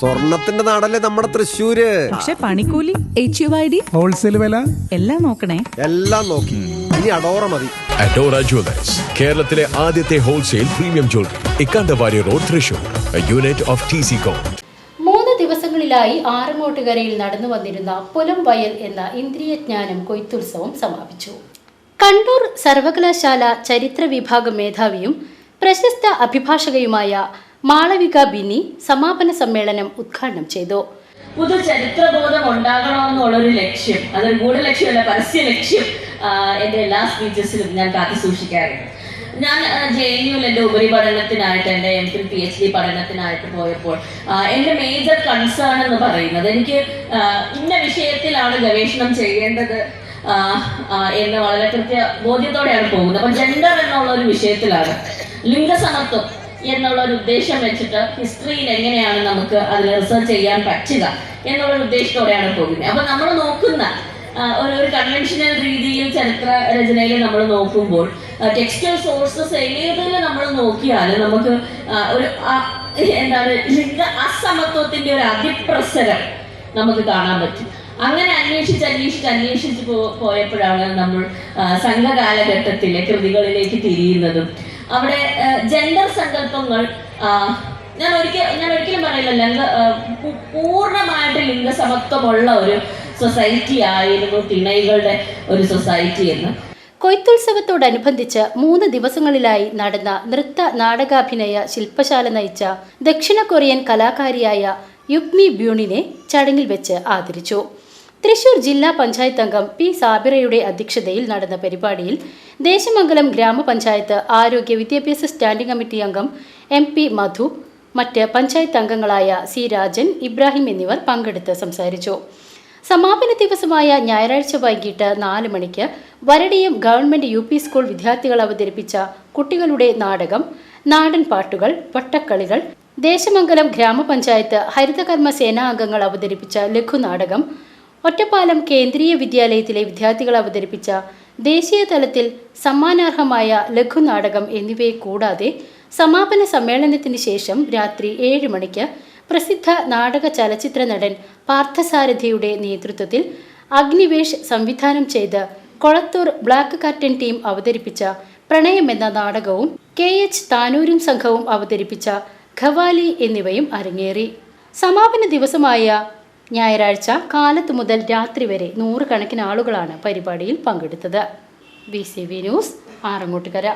സ്വർണത്തിന്റെ നാടല്ലേ നമ്മുടെ തൃശ്ശൂര്? പക്ഷെ പണിക്കൂലി H U I D wholesale വില? എല്ലാം നോക്കണേ. എല്ലാം നോക്കി. ഇനി അഡോറ മതി. അഡോറ ജുവലേഴ്സ് കേരളത്തിലെ ആദ്യത്തെ wholesale premium jewellery Ikkandavari road Thrissur unit of T C coat മൂന്ന് ദിവസങ്ങളിലായി ആറങ്ങോട്ടുകരയിൽ നടന്നു വന്നിരുന്ന പുലം വയൽ എന്ന ഇന്ദ്രിയജ്ഞാനം കൊയ്ത്തുത്സവം സമാപിച്ചു. കണ്ണൂർ സർവകലാശാല ചരിത്ര വിഭാഗം മേധാവിയും പ്രശസ്ത അഭിഭാഷകയുമായ മാളവിക ബിനി സമാപന സമ്മേളനം ഉദ്ഘാടനം ചെയ്തു. പുതു ചരിത്രബോധം ഉണ്ടാകണമെന്നുള്ളൊരു ലക്ഷ്യം അതൊരു ഗൂഢലക്ഷ്യമല്ല പരസ്യ ലക്ഷ്യം എന്റെ എല്ലാ സ്പീച്ചസിലും ഞാൻ കാത്തു സൂക്ഷിക്കാറുണ്ട്. ഞാൻ ജെ എൻ യുവിൽ എന്റെ ഉപരിപഠനത്തിനായിട്ട് എന്റെ M Phil P H D പഠനത്തിനായിട്ട് പോയപ്പോൾ എന്റെ മേജർ കൺസേൺ എന്ന് പറയുന്നത് എനിക്ക് ഇന്ന വിഷയത്തിലാണ് ഗവേഷണം ചെയ്യേണ്ടത് എന്ന് വളരെ കൃത്യ ബോധ്യത്തോടെയാണ് പോകുന്നത്. അപ്പം ജെൻഡർ എന്നുള്ള ഒരു വിഷയത്തിലാണ് ലിംഗസമത്വം. എന്നുള്ള ഒരു ഉദ്ദേശം വെച്ചിട്ട് ഹിസ്റ്ററിയിൽ എങ്ങനെയാണ് നമുക്ക് അതിൽ റിസർച്ച് ചെയ്യാൻ പറ്റുക എന്നുള്ള ഉദ്ദേശത്തോടെയാണ് പോകുന്നത്. അപ്പൊ നമ്മൾ നോക്കുന്ന ഒരു ഒരു കൺവെൻഷനൽ രീതിയിൽ ചരിത്ര രചനയിൽ നമ്മൾ നോക്കുമ്പോൾ ടെക്സ്റ്റൽ സോഴ്സസ് ഏതിൽ നമ്മൾ നോക്കിയാൽ നമുക്ക് ഒരു എന്താണ് ലിംഗ അസമത്വത്തിന്റെ ഒരു അതിപ്രസരം നമുക്ക് കാണാൻ പറ്റും. അങ്ങനെ അന്വേഷിച്ച് അന്വേഷിച്ച് അന്വേഷിച്ച് പോ പോയപ്പോഴാണ് നമ്മൾ സംഘകാലഘട്ടത്തിലെ കൃതികളിലേക്ക് തിരിയുന്നതും അവിടെ ജെൻഡർ സങ്കല്പങ്ങൾ ഞാൻ ഒരിക്കൽ ഞാൻ ഒരിക്കലും പറയില്ല ലിംഗ പൂർണമായിട്ട് ലിംഗസമത്വമുള്ള ഒരു സൊസൈറ്റി ആയിരുന്നു തിണൈകളുടെ ഒരു സൊസൈറ്റി എന്ന്. കൊയ്ത്തുത്സവത്തോടനുബന്ധിച്ച് മൂന്ന് ദിവസങ്ങളിലായി നടന്ന നൃത്ത നാടകാഭിനയ ശില്പശാല നയിച്ച ദക്ഷിണ കൊറിയൻ കലാകാരിയായ യുഗ്മി ബ്യൂണിനെ ചടങ്ങിൽ വെച്ച് ആദരിച്ചു. തൃശൂർ ജില്ലാ പഞ്ചായത്ത് അംഗം പി സാബിറയുടെ അധ്യക്ഷതയിൽ നടന്ന പരിപാടിയിൽ ദേശമംഗലം ഗ്രാമപഞ്ചായത്ത് ആരോഗ്യ വിദ്യാഭ്യാസ സ്റ്റാൻഡിംഗ് കമ്മിറ്റി അംഗം എം പി മധു മറ്റ് പഞ്ചായത്ത് അംഗങ്ങളായ സി രാജൻ ഇബ്രാഹിം എന്നിവർ പങ്കെടുത്ത് സംസാരിച്ചു. സമാപന ദിവസമായ ഞായറാഴ്ച വൈകിട്ട് നാല് മണിക്ക് Varadiyam government U P school വിദ്യാർത്ഥികൾ അവതരിപ്പിച്ച കുട്ടികളുടെ നാടകം നാടൻ പാട്ടുകൾ വട്ടക്കളികൾ ദേശമംഗലം ഗ്രാമപഞ്ചായത്ത് ഹരിതകർമ്മ സേനാ അംഗങ്ങൾ അവതരിപ്പിച്ച ലഘുനാടകം ഒറ്റപ്പാലം കേന്ദ്രീയ വിദ്യാലയത്തിലെ വിദ്യാർത്ഥികൾ അവതരിപ്പിച്ച ദേശീയ തലത്തിൽ സമ്മാനാർഹമായ ലഘുനാടകം എന്നിവയെ കൂടാതെ സമാപന സമ്മേളനത്തിന് ശേഷം രാത്രി ഏഴ് മണിക്ക് പ്രസിദ്ധ നാടക ചലച്ചിത്ര നടൻ പാർത്ഥസാരഥിയുടെ നേതൃത്വത്തിൽ അഗ്നിവേഷ് സംവിധാനം ചെയ്ത കൊളത്തൂർ ബ്ലാക്ക് കാർട്ടൻ ടീം അവതരിപ്പിച്ച പ്രണയം എന്ന നാടകവും കെ എച്ച് താനൂരും സംഘവും അവതരിപ്പിച്ച ഖവാലി എന്നിവയും അരങ്ങേറി. സമാപന ദിവസമായ ഞായറാഴ്ച കാലത്ത് മുതൽ രാത്രി വരെ നൂറുകണക്കിന് ആളുകളാണ് പരിപാടിയിൽ പങ്കെടുത്തത്. B C V news Arangottukara.